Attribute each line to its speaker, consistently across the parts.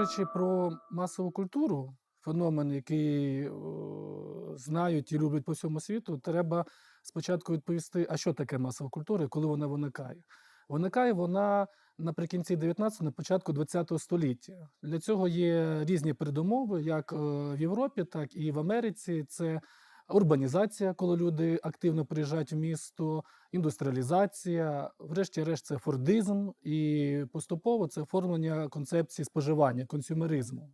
Speaker 1: Говорячи про масову культуру, феномен, який знають і люблять по всьому світу, треба спочатку відповісти, а що таке масова культура коли вона виникає. Виникає вона наприкінці 19 на початку 20 століття. Для цього є різні передумови, як е, в Європі, так і в Америці. Це урбанізація, коли люди активно приїжджають в місто, індустріалізація, врешті-решт, це фордизм, і поступово це оформлення концепції споживання, консюмеризму.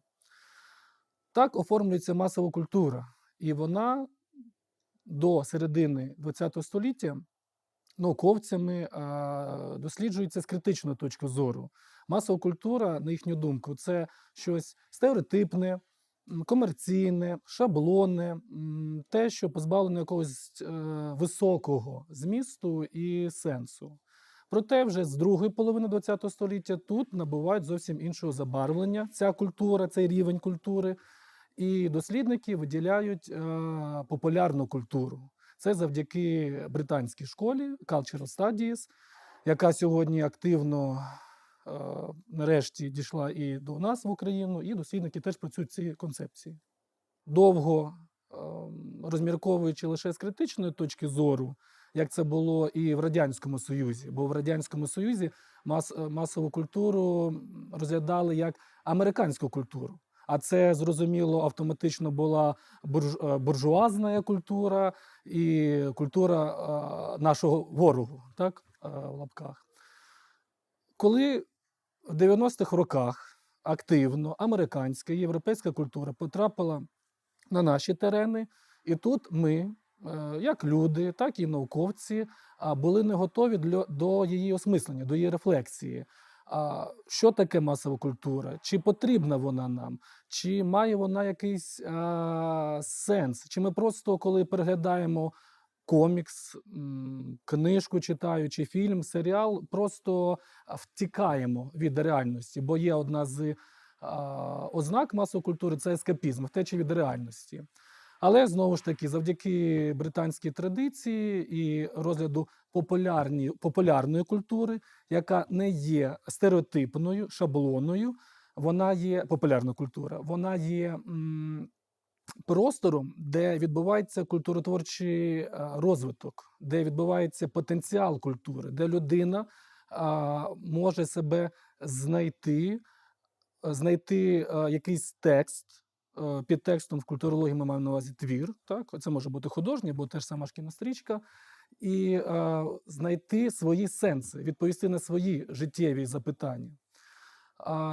Speaker 1: Так оформлюється масова культура, і вона до середини ХХ століття науковцями досліджується з критичної точки зору. Масова культура, на їхню думку, це щось стереотипне, комерційне, шаблонне, те, що позбавлено якогось е, високого змісту і сенсу. Проте вже з другої половини ХХ століття тут набувають зовсім іншого забарвлення ця культура, цей рівень культури. І дослідники виділяють е, популярну культуру. Це завдяки британській школі Cultural Studies, яка сьогодні активно нарешті дійшла і до нас в Україну, і дослідники теж працюють в цій концепції. Довго е, розмірковуючи лише з критичної точки зору, як це було і в Радянському Союзі, бо в Радянському Союзі мас, е, масову культуру розглядали як американську культуру. А це зрозуміло автоматично була е, буржуазна культура і культура е, нашого ворогу, так, е, в лапках. Коли в 90-х роках активно американська європейська культура потрапила на наші терени, і тут ми, е, як люди, так і науковці, були не готові до її осмислення, до її рефлексії. А що таке масова культура? Чи потрібна вона нам? Чи має вона якийсь а, сенс? Чи ми просто, коли переглядаємо комікс, книжку читаючи, фільм, серіал, просто втікаємо від реальності? Бо є одна з ознак масової культури це ескапізм, втеча від реальності. Але знову ж таки, завдяки британській традиції і розгляду популярні, популярної культури, яка не є стереотипною, шаблонною, вона є популярна культура, вона є м, простором, де відбувається культуротворчий е, розвиток, де відбувається потенціал культури, де людина може себе знайти, е, знайти е, якийсь текст. Під текстом в культурології ми маємо на увазі твір. Так? Це може бути художній, або теж сама шкільна стрічка, і е, знайти свої сенси, відповісти на свої життєві запитання.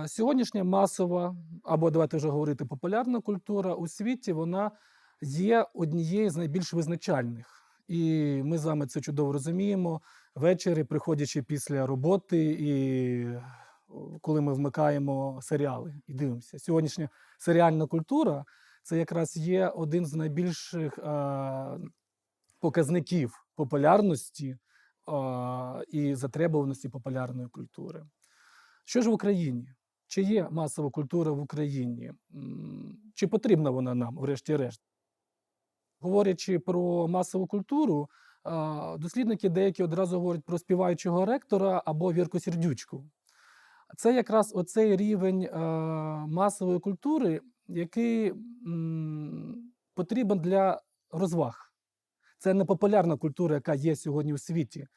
Speaker 1: Сьогоднішня масова, або давайте вже говорити популярна культура у світі, вона є однією з найбільш визначальних. І ми з вами це чудово розуміємо. Ввечері, приходячи після роботи, і коли ми вмикаємо серіали і дивимося. Сьогоднішня серіальна культура це якраз є один з найбільших а, показників популярності а, і затребуваності популярної культури. Що ж в Україні? Чи є масова культура в Україні? Чи потрібна вона нам, врешті-решт? Говорячи про масову культуру, дослідники деякі одразу говорять про співаючого ректора або Вірку Сердючку. Це якраз оцей рівень масової культури, який потрібен для розваг. Це не популярна культура, яка є сьогодні у світі.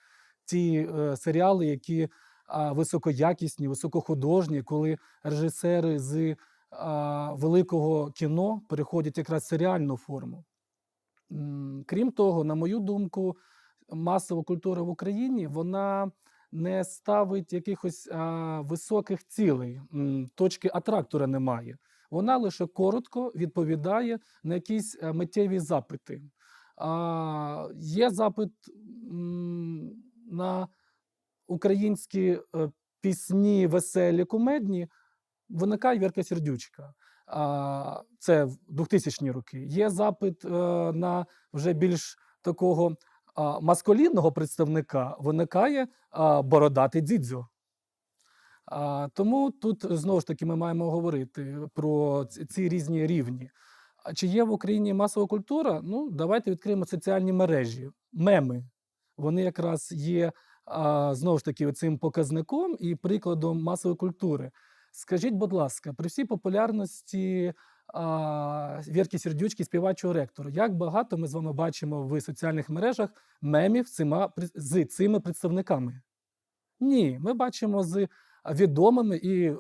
Speaker 1: Ті е, серіали, які високоякісні, високохудожні, коли режисери з великого кіно переходять якраз в серіальну форму. Крім того, на мою думку, масова культура в Україні вона не ставить якихось високих цілей, точки атрактора немає. Вона лише коротко відповідає на якісь е, миттєві запити. А, є запит м, на українські е, пісні веселі, кумедні, виникає Вірка Сердючка. Це в 2000-ні роки. Є запит е, на вже більш такого маскулінного представника, виникає бородатий дзідзьо. Тому тут знову ж таки ми маємо говорити про ці, різні рівні. Чи є в Україні масова культура? Ну, давайте відкриємо соціальні мережі, меми. Вони якраз є знову ж таки цим показником і прикладом масової культури. Скажіть, будь ласка, при всій популярності а, Вірки Сердючки, співачого ректору, як багато ми з вами бачимо в соціальних мережах мемів цима, з цими представниками? Ні, ми бачимо з відомими і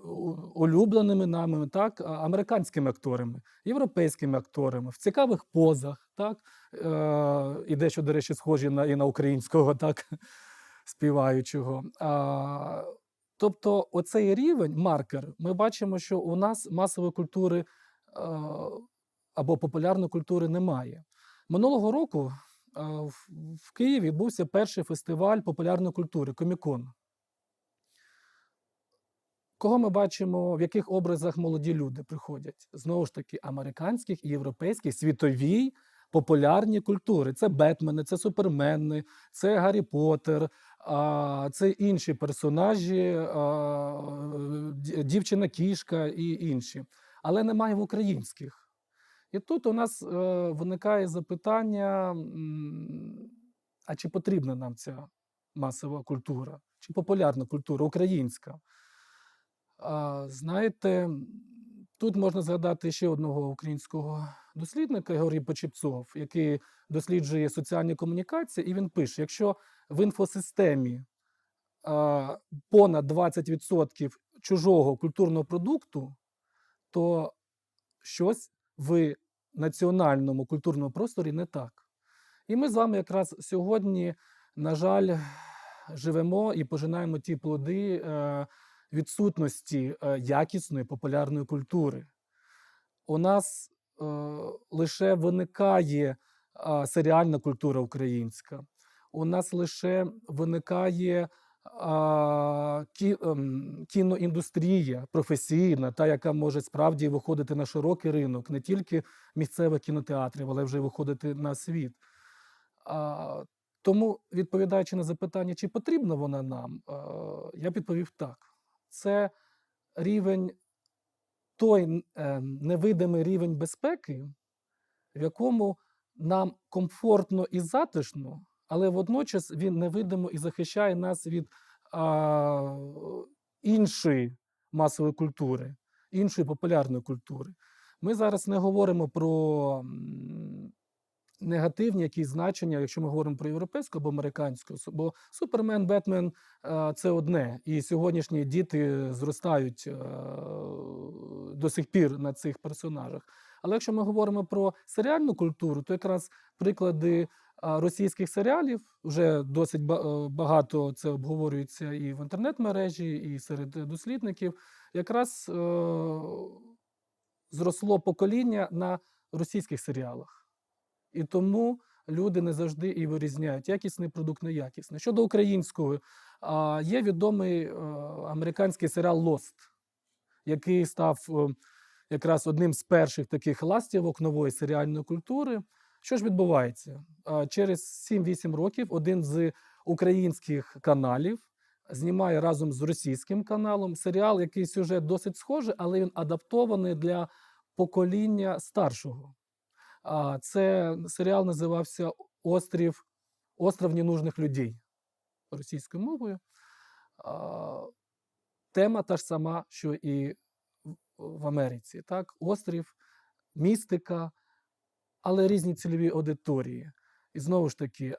Speaker 1: улюбленими нами так, американськими акторами, європейськими акторами, в цікавих позах, так, е, і дещо, до речі, схожі на, і на українського так, співаючого. А, тобто, оцей рівень, маркер, ми бачимо, що у нас масової культури або популярної культури немає. Минулого року в, Києві відбувся перший фестиваль популярної культури Комікон. Кого ми бачимо, в яких образах молоді люди приходять? Знову ж таки, американських і європейських світовій популярні культури. Це Бетмени, це Супермени, це Гаррі Поттер, а, це інші персонажі, а, дівчина-кішка і інші. Але немає в українських. І тут у нас е, виникає запитання: а чи потрібна нам ця масова культура, чи популярна культура українська? Знаєте, тут можна згадати ще одного українського дослідника Георгій Почепцов, який досліджує соціальні комунікації, і він пише: якщо в інфосистемі понад 20% чужого культурного продукту, то щось в національному культурному просторі не так. І ми з вами якраз сьогодні, на жаль, живемо і пожинаємо ті плоди е, відсутності е, якісної популярної культури. У нас е, лише виникає е, серіальна культура українська, у нас лише виникає ем, кіноіндустрія професійна, та, яка може справді виходити на широкий ринок, не тільки місцевих кінотеатрів, але вже виходити на світ. Тому, відповідаючи на запитання, чи потрібна вона нам, а, я відповів так. Це рівень, той е, невидимий рівень безпеки, в якому нам комфортно і затишно, але водночас він невидимо і захищає нас від а, іншої масової культури, іншої популярної культури. Ми зараз не говоримо про негативні якісь значення, якщо ми говоримо про європейську або американську, бо Супермен, Бетмен це одне, і сьогоднішні діти зростають е, до сих пір на цих персонажах. Але якщо ми говоримо про серіальну культуру, то якраз приклади російських серіалів вже досить е, багато це обговорюється і в інтернет-мережі, і серед е, дослідників. Якраз е, зросло покоління на російських серіалах. І тому люди не завжди і вирізняють якісний продукт, неякісний. Щодо українського, а, є відомий е, американський серіал Lost, який став е, якраз одним з перших таких ластівок нової серіальної культури. Що ж відбувається? Через 7-8 років один з українських каналів знімає разом з російським каналом серіал, який сюжет досить схожий, але він адаптований для покоління старшого. А, Це серіал називався Острів Остров ненужних людей російською мовою. Тема та ж сама, що і в- Америці. Так? Острів, містика, але різні цільові аудиторії. І знову ж таки,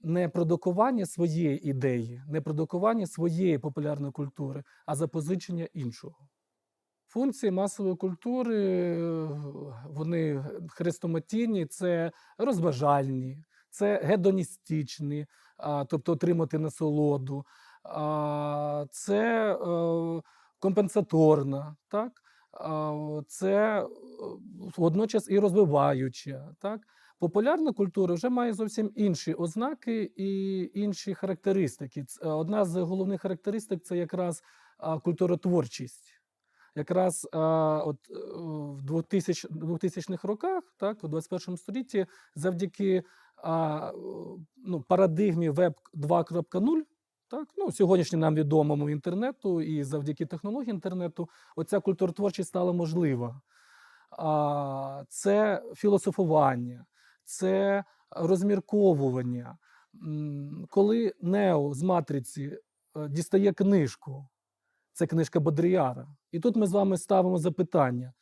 Speaker 1: не продукування своєї ідеї, не продукування своєї популярної культури, а запозичення іншого. Функції масової культури е, вони хрестоматійні, це розважальні, це гедоністичні, тобто отримати насолоду, це е, компенсаторна, так? це е, водночас і розвиваюча. Так? Популярна культура вже має зовсім інші ознаки і інші характеристики. Одна з головних характеристик це якраз культуротворчість якраз от, е, в 2000, 2000-х роках, так, у 21 столітті, завдяки ну, парадигмі Web 2.0, так, ну, сьогоднішньо нам відомому інтернету і завдяки технології інтернету, оця культуротворчість стала можлива. Це філософування, це розмірковування. Коли Нео з матриці е, дістає книжку, це книжка Бодріяра. І тут ми з вами ставимо запитання: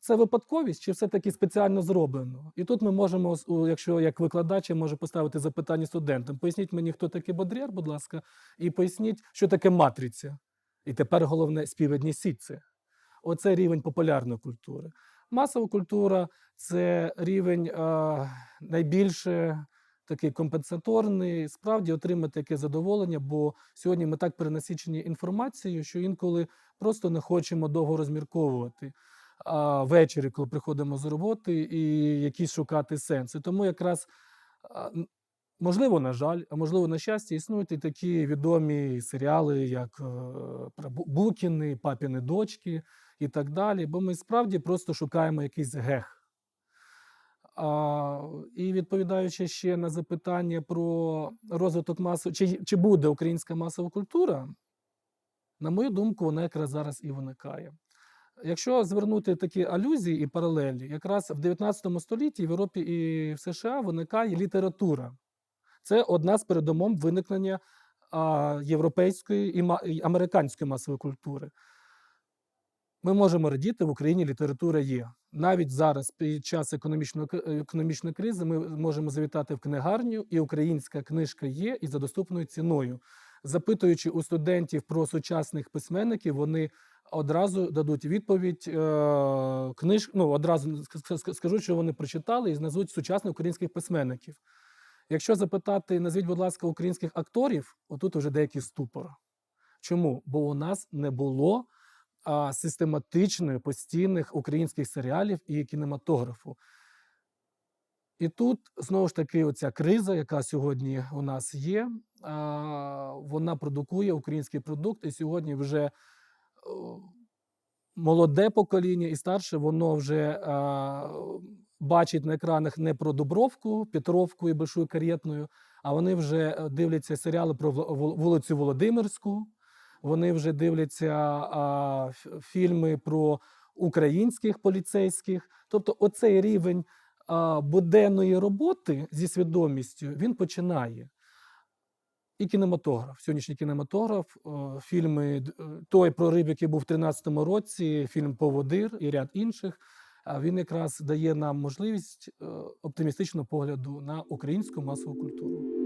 Speaker 1: це випадковість чи все-таки спеціально зроблено? І тут ми можемо, якщо як викладач, я можу поставити запитання студентам. Поясніть мені, хто такий Бодріяр, будь ласка, і поясніть, що таке матриця. І тепер головне співвіднісіть це. Оце рівень популярної культури. Масова культура це рівень е, найбільше такий компенсаторний, справді отримати яке задоволення, бо сьогодні ми так перенасичені інформацією, що інколи просто не хочемо довго розмірковувати. А ввечері, коли приходимо з роботи, і якісь шукати сенси. Тому якраз можливо, на жаль, а можливо, на щастя, існують і такі відомі серіали, як е, Букіни, папіни дочки і так далі. Бо ми справді просто шукаємо якийсь гех. І відповідаючи ще на запитання про розвиток масової, чи, чи буде українська масова культура, на мою думку, вона якраз зараз і виникає. Якщо звернути такі алюзії і паралелі, якраз в 19 столітті в Європі і в США виникає література. Це одна з передумов виникнення європейської і американської масової культури. Ми можемо радіти, в Україні література є. Навіть зараз, під час економічної, е, економічної кризи, ми можемо завітати в книгарню, і українська книжка є і за доступною ціною. Запитуючи у студентів про сучасних письменників, вони одразу дадуть відповідь. Е, книж, ну, одразу ск- ск- скажуть, що вони прочитали і назвуть сучасних українських письменників. Якщо запитати, назвіть, будь ласка, українських акторів, отут уже деякий ступор. Чому? Бо у нас не було а, систематичної постійних українських серіалів і кінематографу. І тут знову ж таки оця криза, яка сьогодні у нас є, вона продукує український продукт, і сьогодні вже молоде покоління і старше, воно вже бачить на екранах не про Дубровку, Петровку і Большую Кар'єтною, а вони вже е, дивляться серіали про вулицю Володимирську, вони вже дивляться а, фільми про українських поліцейських. Тобто, оцей рівень а, буденної роботи зі свідомістю він починає. І кінематограф. Сьогоднішній кінематограф, фільми е, той прорив, який був в 2013 році, фільм Поводир і ряд інших. Він якраз дає нам можливість е, оптимістичного погляду на українську масову культуру.